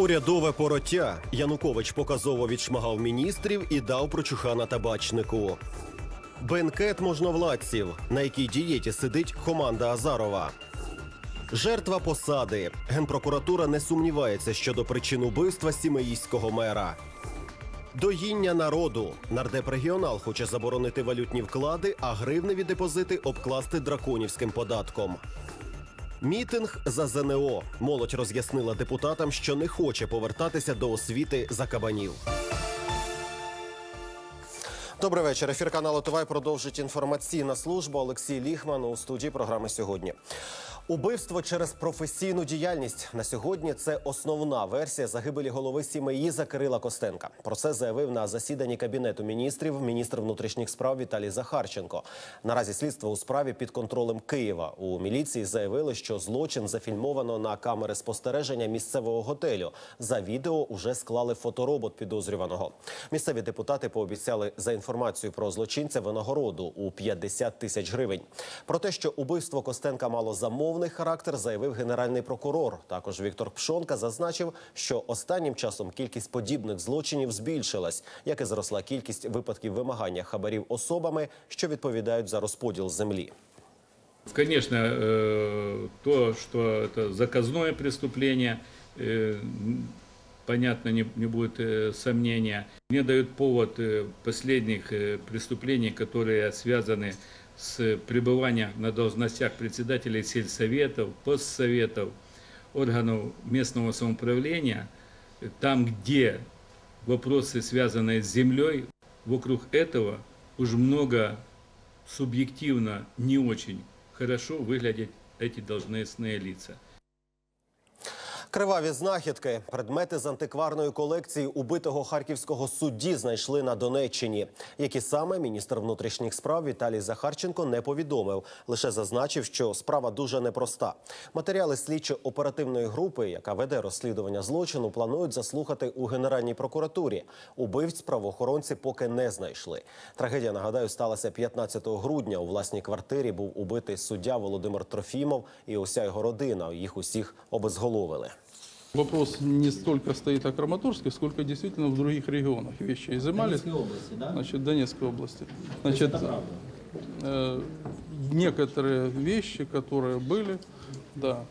Урядове пороття Янукович показово відшмагав міністрів і дав прочухана табачнику. Бенкет можновладців, на якій дієті сидить команда Азарова. Жертва посади. Генпрокуратура не сумнівається щодо причин убивства сімеїського мера. Доїння народу. Нардеп регіонал хоче заборонити валютні вклади, а гривневі депозити обкласти драконівським податком. Мітинг за ЗНО. Молодь роз'яснила депутатам, що не хоче повертатися до освіти за кабанів. Добрий вечір. Ефір каналу Тувай продовжить інформаційна служба. Олексій Ліхман у студії програми сьогодні. Убивство через професійну діяльність на сьогодні це основна версія загибелі голови сімеї Кирила Костенка. Про це заявив на засіданні кабінету міністрів міністр внутрішніх справ Віталій Захарченко. Наразі слідство у справі під контролем Києва. У міліції заявили, що злочин зафільмовано на камери спостереження місцевого готелю. За відео уже склали фоторобот підозрюваного. Місцеві депутати пообіцяли за інформацію про злочинця винагороду у 50 тисяч гривень. Про те, що убивство Костенка мало замовний характер, заявив генеральний прокурор. Також Віктор Пшонка зазначив, що останнім часом кількість подібних злочинів збільшилась, як і зросла кількість випадків вимагання хабарів особами, що відповідають за розподіл землі. Конечно, э, то, что это заказное преступление, э, м, понятно, не, не будет э, сомнения. Мне дают повод э, последних э, преступлений, которые связаны с пребыванием на должностях председателей сельсоветов, постсоветов, органов местного самоуправления, там, где вопросы, связанные с землей, вокруг этого уже много субъективно не очень хорошо выглядят эти должностные лица. Криваві знахідки, предмети з антикварної колекції убитого харківського судді знайшли на Донеччині. Які саме міністр внутрішніх справ Віталій Захарченко не повідомив, лише зазначив, що справа дуже непроста. Матеріали слідчо-оперативної групи, яка веде розслідування злочину, планують заслухати у Генеральній прокуратурі. Убивць правоохоронці поки не знайшли. Трагедія нагадаю сталася 15 грудня. У власній квартирі був убитий суддя Володимир Трофімов і уся його родина. Їх усіх обезголовили. Вопрос не столько стоит о Краматорске, сколько действительно в других регионах вещи изымались. Донецкой области, да? Значит, Донецкой области. То есть Значит, это правда. э, некоторые вещи, которые были, да,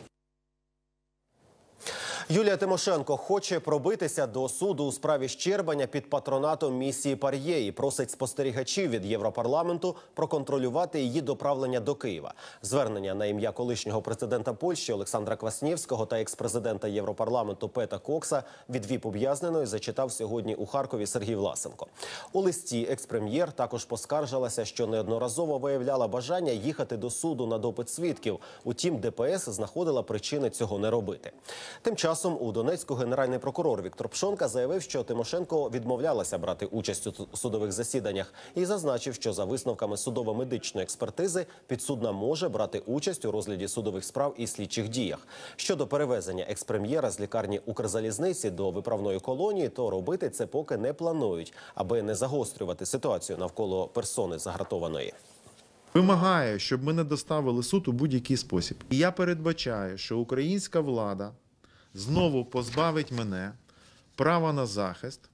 Юлія Тимошенко хоче пробитися до суду у справі щербання під патронатом місії Пар'є і просить спостерігачів від Європарламенту проконтролювати її доправлення до Києва. Звернення на ім'я колишнього президента Польщі Олександра Кваснєвського та експрезидента Європарламенту Пета Кокса від ВІП ув'язненої зачитав сьогодні у Харкові Сергій Власенко. У листі експрем'єр також поскаржилася, що неодноразово виявляла бажання їхати до суду на допит свідків. Утім, ДПС знаходила причини цього не робити. Тим часом у Донецьку генеральний прокурор Віктор Пшонка заявив, що Тимошенко відмовлялася брати участь у судових засіданнях і зазначив, що за висновками судово-медичної експертизи підсудна може брати участь у розгляді судових справ і слідчих діях. Щодо перевезення експрем'єра з лікарні Укрзалізниці до виправної колонії, то робити це поки не планують, аби не загострювати ситуацію навколо персони загратованої. Вимагає, щоб мене доставили суд у будь-який спосіб. Я передбачаю, що українська влада знову позбавить мене права на захист,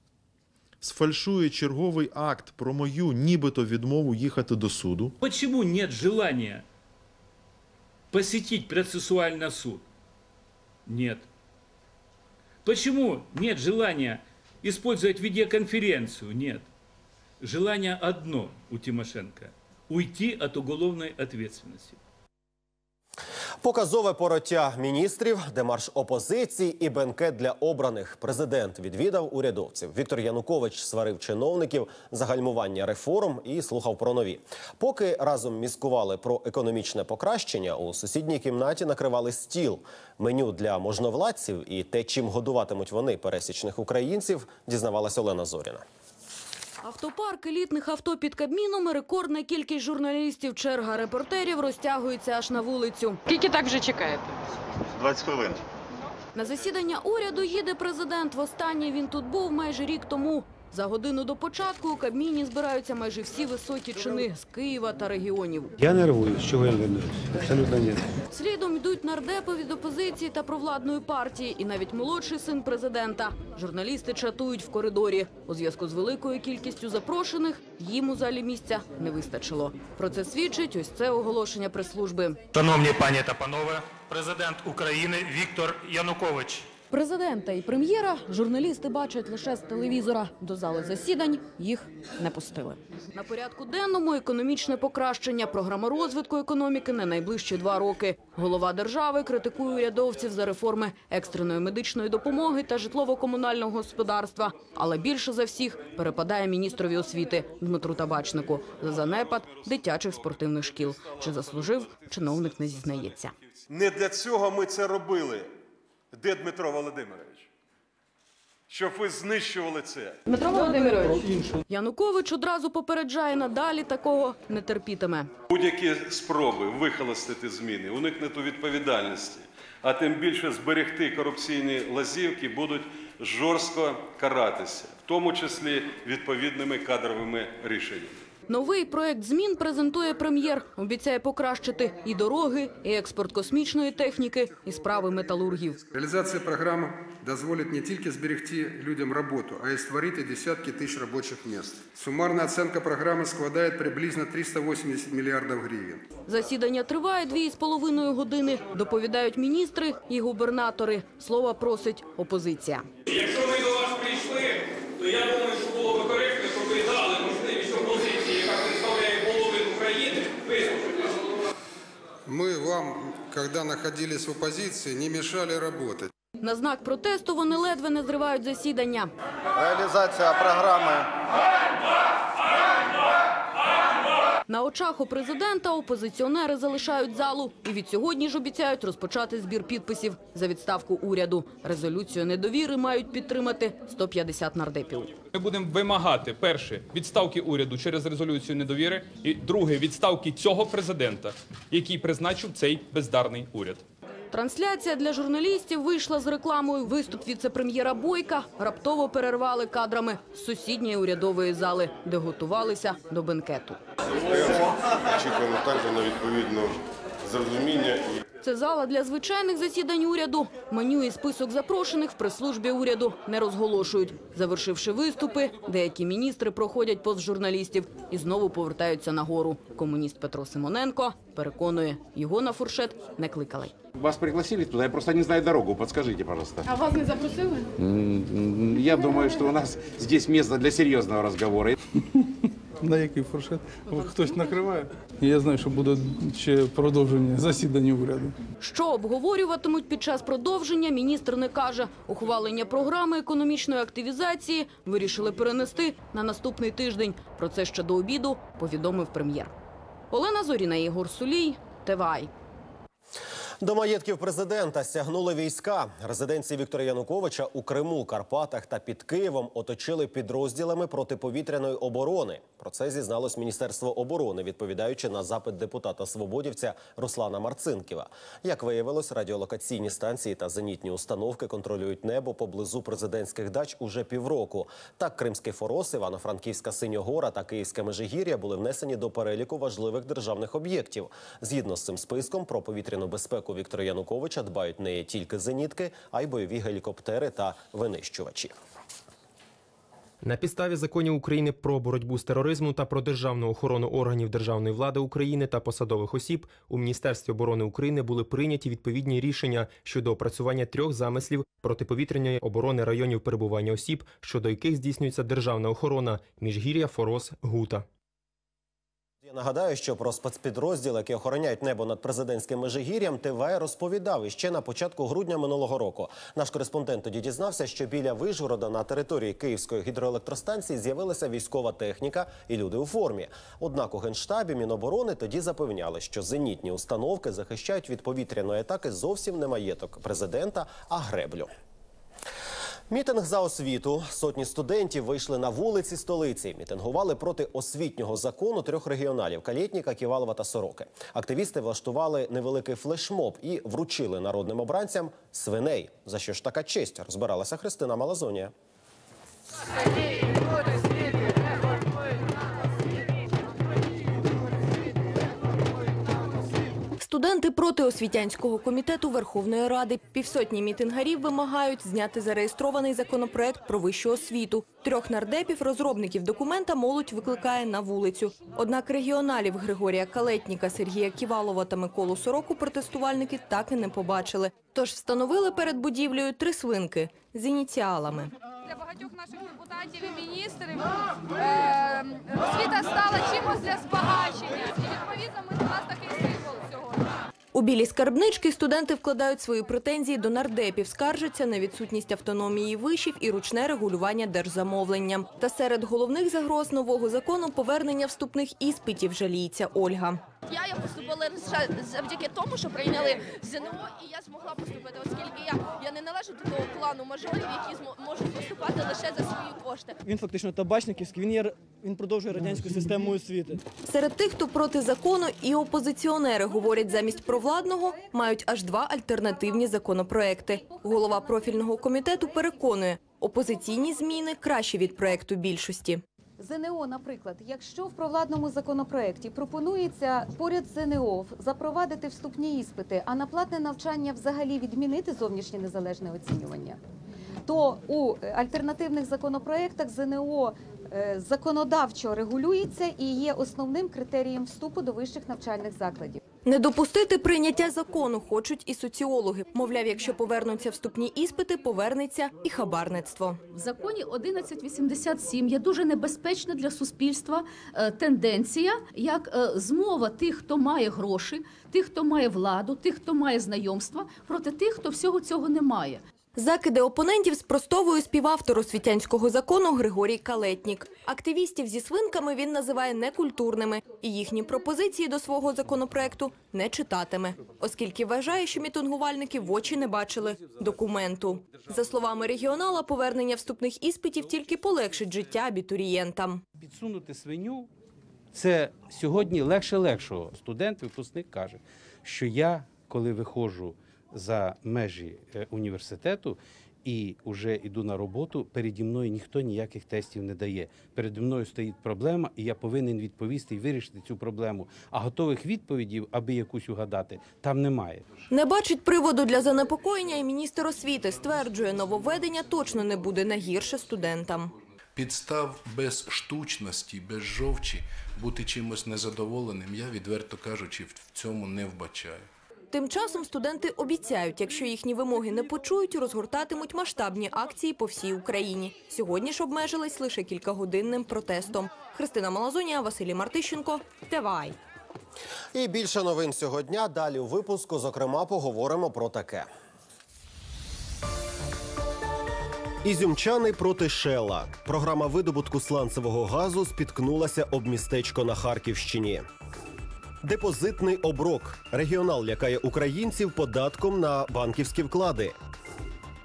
сфальшує черговий акт про мою нібито відмову їхати до суду. Почему нет желания посетить процессуально суд? Нет. Почему нет желания использовать видеоконференцию? Нет. Желание одно у Тимошенко – уйти от уголовной ответственности. Показове пороття міністрів, демарш опозиції і бенкет для обраних. Президент відвідав урядовців. Віктор Янукович сварив чиновників за гальмування реформ і слухав про нові. Поки разом міскували про економічне покращення, у сусідній кімнаті накривали стіл. Меню для можновладців і те, чим годуватимуть вони пересічних українців, дізнавалась Олена Зоріна. Автопарк елітних авто під Кабміном, рекордна кількість журналістів, черга репортерів розтягується аж на вулицю. Скільки так вже чекаєте? 20 хвилин. На засідання уряду їде президент. Востаннє він тут був майже рік тому. За годину до початку у Кабміні збираються майже всі високі чини з Києва та регіонів. Я нервую, з чого я нервую? Абсолютно ні. Слідом йдуть нардепи від опозиції та провладної партії, і навіть молодший син президента. Журналісти чатують в коридорі. У зв'язку з великою кількістю запрошених їм у залі місця не вистачило. Про це свідчить ось це оголошення прес-служби. Шановні пані та панове, президент України Віктор Янукович. Президента і прем'єра журналісти бачать лише з телевізора. До зали засідань їх не пустили. На порядку денному економічне покращення, програма розвитку економіки на найближчі два роки. Голова держави критикує урядовців за реформи екстреної медичної допомоги та житлово-комунального господарства. Але більше за всіх перепадає міністрові освіти Дмитру Табачнику за занепад дитячих спортивних шкіл. Чи заслужив чиновник не зізнається. Не для цього ми це робили. Де Дмитро Володимирович? Щоб ви знищували це. Дмитро Володимирович Янукович одразу попереджає надалі такого не терпітиме. Будь-які спроби вихолостити зміни, уникнути відповідальності, а тим більше зберегти корупційні лазівки будуть жорстко каратися, в тому числі відповідними кадровими рішеннями. Новий проект змін презентує прем'єр. Обіцяє покращити і дороги, і експорт космічної техніки, і справи металургів. Реалізація програми дозволить не тільки зберегти людям роботу, а й створити десятки тисяч робочих місць. Сумарна оцінка програми складає приблизно 380 мільярдів гривень. Засідання триває дві з половиною години. Доповідають міністри і губернатори. Слова просить опозиція. Якщо ми до вас прийшли, то я думаю, що було б коректно, щоб ви дали можливість опозиції, яка представляє половину країни, виступити. Ми вам, коли находились в опозиції, не мешали работать. На знак протесту вони ледве не зривають засідання. Реалізація програми На очах у президента опозиціонери залишають залу і від сьогодні ж обіцяють розпочати збір підписів за відставку уряду. Резолюцію недовіри мають підтримати 150 нардепів. Ми будемо вимагати перше відставки уряду через резолюцію недовіри, і друге відставки цього президента, який призначив цей бездарний уряд. Трансляція для журналістів вийшла з рекламою. Виступ віце-прем'єра Бойка раптово перервали кадрами з сусідньої урядової зали, де готувалися до бенкету. Очікуємо також на відповідне зрозуміння Це зала для звичайних засідань уряду. Меню і список запрошених в прес-службі уряду не розголошують. Завершивши виступи, деякі міністри проходять повз журналістів і знову повертаються нагору. Комуніст Петро Симоненко переконує, його на фуршет не кликали. Вас пригласили туда, я просто не знаю дорогу, подскажите, пожалуйста. А вас не запросили? Я думаю, что у нас здесь место для серьезного разговора. На який фуршет? Хтось накриває? Я знаю, що буде ще продовження засідання уряду. Що обговорюватимуть під час продовження, міністр не каже. Ухвалення програми економічної активізації вирішили перенести на наступний тиждень. Про це ще до обіду повідомив прем'єр. Олена Зоріна, Ігор Сулій, ТВАЙ. До маєтків президента стягнули війська. Резиденції Віктора Януковича у Криму, Карпатах та під Києвом оточили підрозділами протиповітряної оборони. Про це зізналось Міністерство оборони, відповідаючи на запит депутата свободівця Руслана Марцинківа. Як виявилось, радіолокаційні станції та зенітні установки контролюють небо поблизу президентських дач уже півроку. Так, Кримський Форос, Івано-Франківська Синьогора та Київське Межигір'я були внесені до переліку важливих державних об'єктів. Згідно з цим списком про повітряну безпеку Віктора Януковича дбають не тільки зенітки, а й бойові гелікоптери та винищувачі. На підставі законів України про боротьбу з тероризмом та про державну охорону органів державної влади України та посадових осіб у Міністерстві оборони України були прийняті відповідні рішення щодо опрацювання трьох замислів протиповітряної оборони районів перебування осіб, щодо яких здійснюється державна охорона Міжгір'я, Форос, Гута. Я нагадаю, що про спецпідрозділи, які охороняють небо над президентським межигір'ям, ТВ розповідав іще на початку грудня минулого року. Наш кореспондент тоді дізнався, що біля Вижгорода на території Київської гідроелектростанції з'явилася військова техніка і люди у формі. Однак у генштабі Міноборони тоді запевняли, що зенітні установки захищають від повітряної атаки зовсім не маєток президента, а греблю. Мітинг за освіту. Сотні студентів вийшли на вулиці столиці. Мітингували проти освітнього закону трьох регіоналів Калєтніка, Ківалова та Сороки. Активісти влаштували невеликий флешмоб і вручили народним обранцям свиней. За що ж така честь? Розбиралася Христина Малазонія. Студенти проти освітянського комітету Верховної Ради. Півсотні мітингарів вимагають зняти зареєстрований законопроект про вищу освіту. Трьох нардепів, розробників документа, молодь викликає на вулицю. Однак регіоналів Григорія Калетніка, Сергія Ківалова та Миколу Сороку протестувальники так і не побачили. Тож встановили перед будівлею три свинки з ініціалами. Для багатьох наших депутатів і міністрів е, освіта стала чимось для збагачення. Білі скарбнички студенти вкладають свої претензії до нардепів, скаржаться на відсутність автономії вишів і ручне регулювання держзамовленням. Та серед головних загроз нового закону повернення вступних іспитів жаліється Ольга. Я, я поступила завдяки тому, що прийняли ЗНО, і я змогла поступити, оскільки я, я не належу до того клану мажорів, які можуть поступати лише за свої кошти. Він фактично табачниківський, він, є, він продовжує радянську систему освіти. Серед тих, хто проти закону, і опозиціонери говорять замість провладного, мають аж два альтернативні законопроекти. Голова профільного комітету переконує, опозиційні зміни кращі від проекту більшості. ЗНО, наприклад, якщо в провладному законопроекті пропонується поряд ЗНО запровадити вступні іспити, а на платне навчання взагалі відмінити зовнішнє незалежне оцінювання, то у альтернативних законопроектах ЗНО е, законодавчо регулюється і є основним критерієм вступу до вищих навчальних закладів. Не допустити прийняття закону хочуть і соціологи. Мовляв, якщо повернуться вступні іспити, повернеться і хабарництво. В законі 1187 є дуже небезпечна для суспільства е, тенденція, як е, змова тих, хто має гроші, тих, хто має владу, тих, хто має знайомства, проти тих, хто всього цього не має. Закиди опонентів спростовує співавтор освітянського закону Григорій Калетнік. Активістів зі свинками він називає некультурними і їхні пропозиції до свого законопроекту не читатиме, оскільки вважає, що мітингувальники в очі не бачили документу. За словами регіонала, повернення вступних іспитів тільки полегшить життя абітурієнтам. Підсунути свиню це сьогодні легше легшого. Студент, випускник каже, що я, коли виходжу за межі е, університету і вже йду на роботу, переді мною ніхто ніяких тестів не дає. Переді мною стоїть проблема, і я повинен відповісти і вирішити цю проблему. А готових відповідей, аби якусь угадати, там немає. Не бачить приводу для занепокоєння і міністр освіти стверджує, нововведення точно не буде на гірше студентам. Підстав без штучності, без жовчі бути чимось незадоволеним, я, відверто кажучи, в цьому не вбачаю. Тим часом студенти обіцяють, якщо їхні вимоги не почують, розгортатимуть масштабні акції по всій Україні. Сьогодні ж обмежились лише кількагодинним протестом. Христина Малазонія, Василій Мартищенко, ТВАЙ. І більше новин цього дня. Далі у випуску, зокрема, поговоримо про таке. Ізюмчани проти Шела. Програма видобутку сланцевого газу спіткнулася об містечко на Харківщині. Депозитний оброк. Регіонал лякає українців податком на банківські вклади.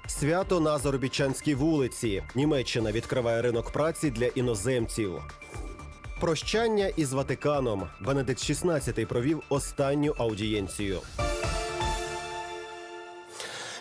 Свято на Заробітчанській вулиці. Німеччина відкриває ринок праці для іноземців. Прощання із Ватиканом. Бенедикт XVI провів останню аудієнцію.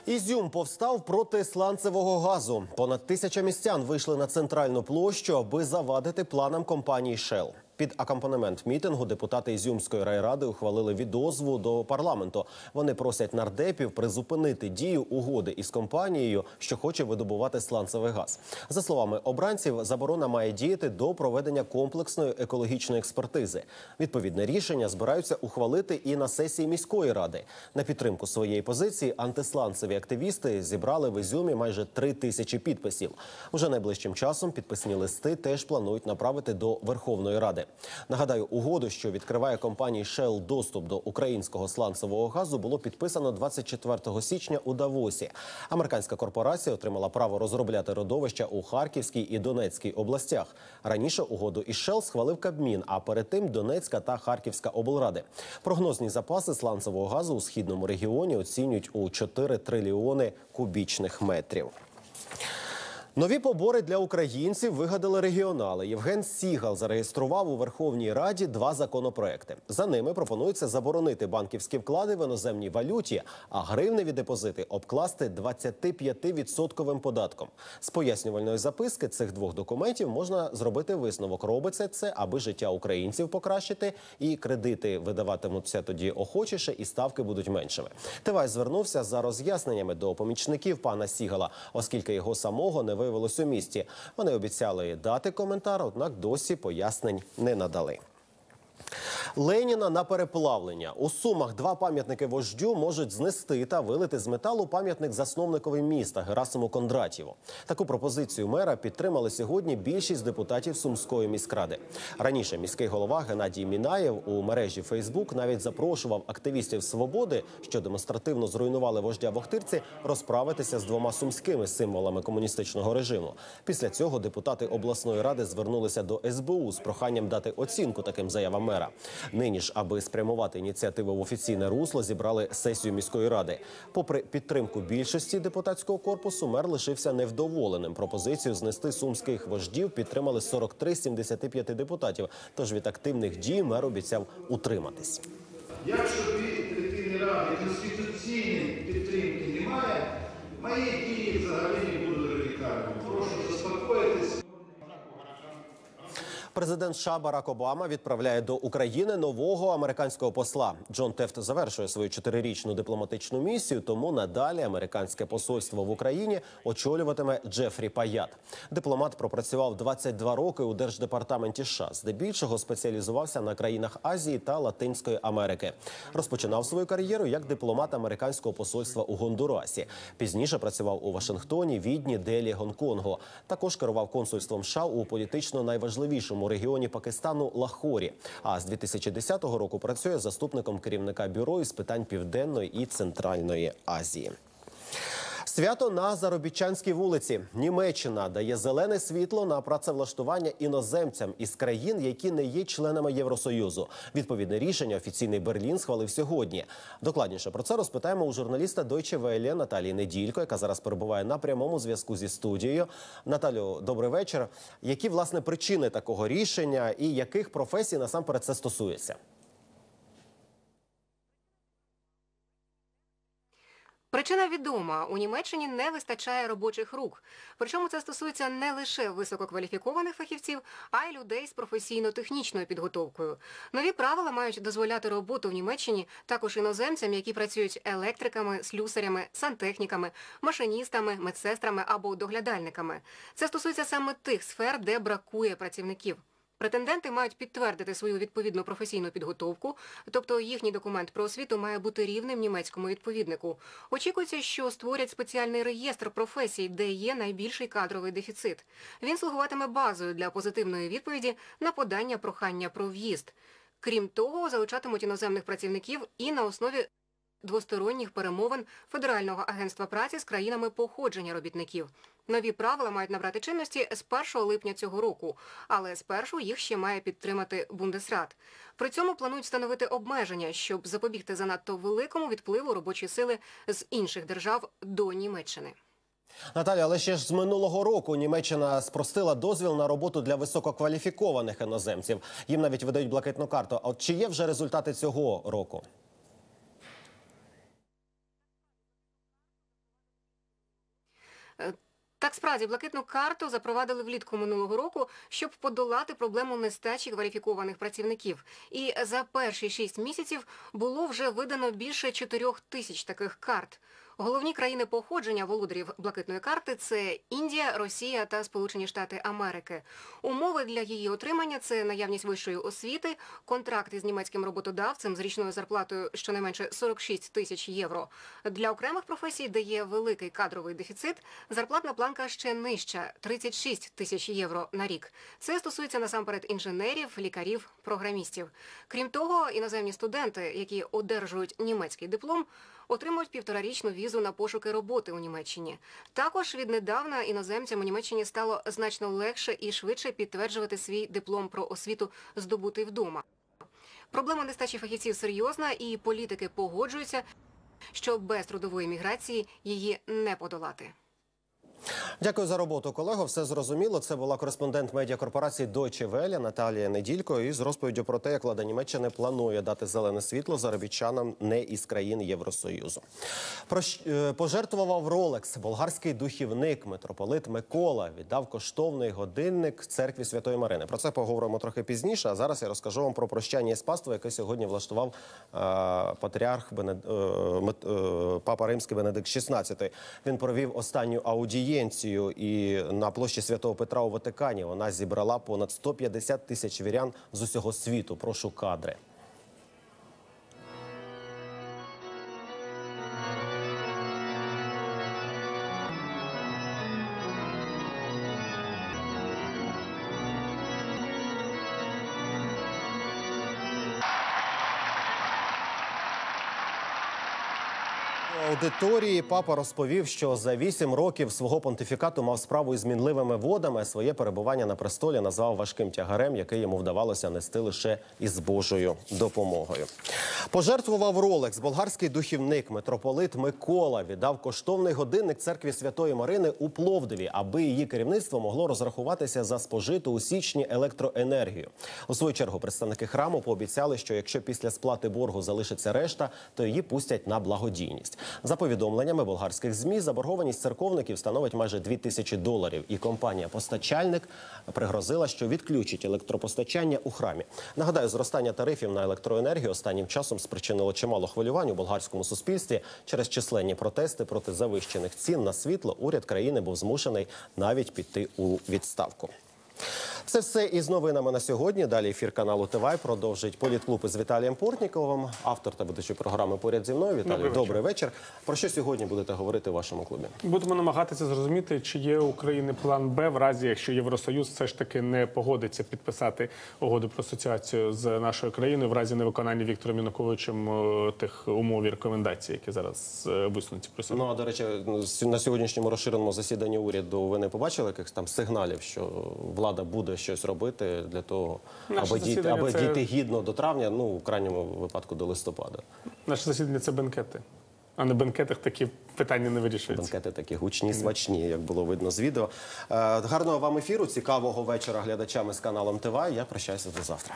Ізюм повстав проти сланцевого газу. Понад тисяча містян вийшли на центральну площу, аби завадити планам компанії Shell. Під акомпанемент мітингу депутати Ізюмської райради ухвалили відозву до парламенту. Вони просять нардепів призупинити дію угоди із компанією, що хоче видобувати сланцевий газ. За словами обранців, заборона має діяти до проведення комплексної екологічної експертизи. Відповідне рішення збираються ухвалити і на сесії міської ради. На підтримку своєї позиції антисланцеві активісти зібрали в Ізюмі майже три тисячі підписів. Уже найближчим часом підписні листи теж планують направити до Верховної Ради. Нагадаю, угоду, що відкриває компанії Shell доступ до українського сланцевого газу, було підписано 24 січня у Давосі. Американська корпорація отримала право розробляти родовища у Харківській і Донецькій областях. Раніше угоду із Shell схвалив Кабмін, а перед тим Донецька та Харківська облради. Прогнозні запаси сланцевого газу у східному регіоні оцінюють у 4 трильйони кубічних метрів. Нові побори для українців вигадали регіонали. Євген Сігал зареєстрував у Верховній Раді два законопроекти. За ними пропонується заборонити банківські вклади в іноземній валюті, а гривневі депозити обкласти 25-відсотковим податком. З пояснювальної записки цих двох документів можна зробити висновок. Робиться це, аби життя українців покращити, і кредити видаватимуться тоді охочіше, і ставки будуть меншими. Тивай звернувся за роз'ясненнями до помічників пана Сігала, оскільки його самого не виявилось у місті. Вони обіцяли дати коментар, однак досі пояснень не надали. Леніна на переплавлення у сумах два пам'ятники вождю можуть знести та вилити з металу пам'ятник засновникові міста Герасиму Кондратєву. Таку пропозицію мера підтримали сьогодні більшість депутатів Сумської міськради. Раніше міський голова Геннадій Мінаєв у мережі Фейсбук навіть запрошував активістів свободи, що демонстративно зруйнували вождя в розправитися з двома сумськими символами комуністичного режиму. Після цього депутати обласної ради звернулися до СБУ з проханням дати оцінку таким заявам мера. Нині ж, аби спрямувати ініціативу в офіційне русло, зібрали сесію міської ради. Попри підтримку більшості депутатського корпусу, мер лишився невдоволеним. Пропозицію знести сумських вождів підтримали 43 з 75 депутатів. Тож від активних дій мер обіцяв утриматись. Якщо від Ради конституційної підтримки немає, мої дії взагалі не будуть Президент США Барак Обама відправляє до України нового американського посла. Джон Тефт завершує свою чотирирічну дипломатичну місію. Тому надалі американське посольство в Україні очолюватиме Джефрі Паят. Дипломат пропрацював 22 роки у держдепартаменті США. Здебільшого спеціалізувався на країнах Азії та Латинської Америки. Розпочинав свою кар'єру як дипломат американського посольства у Гондурасі. Пізніше працював у Вашингтоні, Відні, Делі, Гонконгу. Також керував консульством США у політично найважливішому регіоні Пакистану Лахорі. А з 2010 року працює заступником керівника бюро із питань південної і центральної Азії. Свято на заробітчанській вулиці. Німеччина дає зелене світло на працевлаштування іноземцям із країн, які не є членами Євросоюзу. Відповідне рішення офіційний Берлін схвалив сьогодні. Докладніше про це розпитаємо у журналіста Deutsche Welle Наталії Неділько, яка зараз перебуває на прямому зв'язку зі студією. Наталю, добрий вечір. Які власне причини такого рішення і яких професій насамперед це стосується? Причина відома: у Німеччині не вистачає робочих рук. Причому це стосується не лише висококваліфікованих фахівців, а й людей з професійно-технічною підготовкою. Нові правила мають дозволяти роботу в Німеччині також іноземцям, які працюють електриками, слюсарями, сантехніками, машиністами, медсестрами або доглядальниками. Це стосується саме тих сфер, де бракує працівників. Претенденти мають підтвердити свою відповідну професійну підготовку, тобто їхній документ про освіту має бути рівним німецькому відповіднику. Очікується, що створять спеціальний реєстр професій, де є найбільший кадровий дефіцит. Він слугуватиме базою для позитивної відповіді на подання прохання про в'їзд. Крім того, залучатимуть іноземних працівників і на основі двосторонніх перемовин Федерального агентства праці з країнами походження робітників. Нові правила мають набрати чинності з 1 липня цього року, але спершу їх ще має підтримати Бундесрат. При цьому планують встановити обмеження, щоб запобігти занадто великому відпливу робочої сили з інших держав до Німеччини. Наталя, але ще ж з минулого року Німеччина спростила дозвіл на роботу для висококваліфікованих іноземців. Їм навіть видають блакитну карту. А от чи є вже результати цього року? Так, справді, блакитну карту запровадили влітку минулого року, щоб подолати проблему нестачі кваліфікованих працівників. І за перші шість місяців було вже видано більше чотирьох тисяч таких карт. Головні країни походження володарів блакитної карти це Індія, Росія та Сполучені Штати Америки. Умови для її отримання це наявність вищої освіти, контракт із німецьким роботодавцем з річною зарплатою щонайменше 46 тисяч євро. Для окремих професій, де є великий кадровий дефіцит, зарплатна планка ще нижча 36 тисяч євро на рік. Це стосується насамперед інженерів, лікарів, програмістів. Крім того, іноземні студенти, які одержують німецький диплом, отримують півторарічну візу на пошуки роботи у Німеччині. Також віднедавна іноземцям у Німеччині стало значно легше і швидше підтверджувати свій диплом про освіту, здобутий вдома. Проблема нестачі фахівців серйозна, і політики погоджуються, що без трудової міграції її не подолати. Дякую за роботу, колего. Все зрозуміло. Це була кореспондент медіакорпорації Deutsche Welle Наталія Неділько із розповіддю про те, як влада Німеччини планує дати зелене світло заробітчанам не із країн Євросоюзу. Прощ- е, Пожертвував Ролекс болгарський духівник митрополит Микола віддав коштовний годинник церкві Святої Марини. Про це поговоримо трохи пізніше. А зараз я розкажу вам про прощання із паствою, яке сьогодні влаштував е, патріарх Бенед... е, е, папа Римський Бенедикт XVI. Він провів останню аудієнцію і на площі Святого Петра у Ватикані вона зібрала понад 150 тисяч вірян з усього світу. Прошу кадри. Аудиторії папа розповів, що за вісім років свого понтифікату мав справу із мінливими водами. Своє перебування на престолі назвав важким тягарем, який йому вдавалося нести лише із Божою допомогою. Пожертвував Ролекс болгарський духівник митрополит Микола віддав коштовний годинник церкві Святої Марини у Пловдиві, аби її керівництво могло розрахуватися за спожиту у січні електроенергію. У свою чергу представники храму пообіцяли, що якщо після сплати боргу залишиться решта, то її пустять на благодійність. За повідомленнями болгарських змі, заборгованість церковників становить майже 2 тисячі доларів. І компанія-постачальник пригрозила, що відключить електропостачання у храмі. Нагадаю, зростання тарифів на електроенергію останнім часом спричинило чимало хвилювань у болгарському суспільстві через численні протести проти завищених цін на світло. Уряд країни був змушений навіть піти у відставку. Це все із новинами на сьогодні. Далі ефір каналу ТВ продовжить політклуб із Віталієм Портніковим, автор та ведучий програми поряд зі мною. Віталій, Добрий добрий, вечір. Про що сьогодні будете говорити в вашому клубі? Будемо намагатися зрозуміти, чи є у України план Б в разі, якщо Євросоюз все ж таки не погодиться підписати угоду про асоціацію з нашою країною в разі невиконання Віктором Януковичем е, тих умов і рекомендацій, які зараз е, висунуті при собі. Ну а до речі, на сьогоднішньому розширеному засіданні уряду ви не побачили якихось там сигналів, що влада буде щось робити для того, Наше аби дійти, засідання аби це- гідно до травня, ну в крайньому випадку до листопада. Наше засідання це бенкети. А на бенкетах такі питання не вирішуються. Бенкети такі гучні, смачні, як було видно з відео. Е, Гарного вам ефіру, цікавого вечора глядачами з каналом ТВ. Я прощаюся до завтра.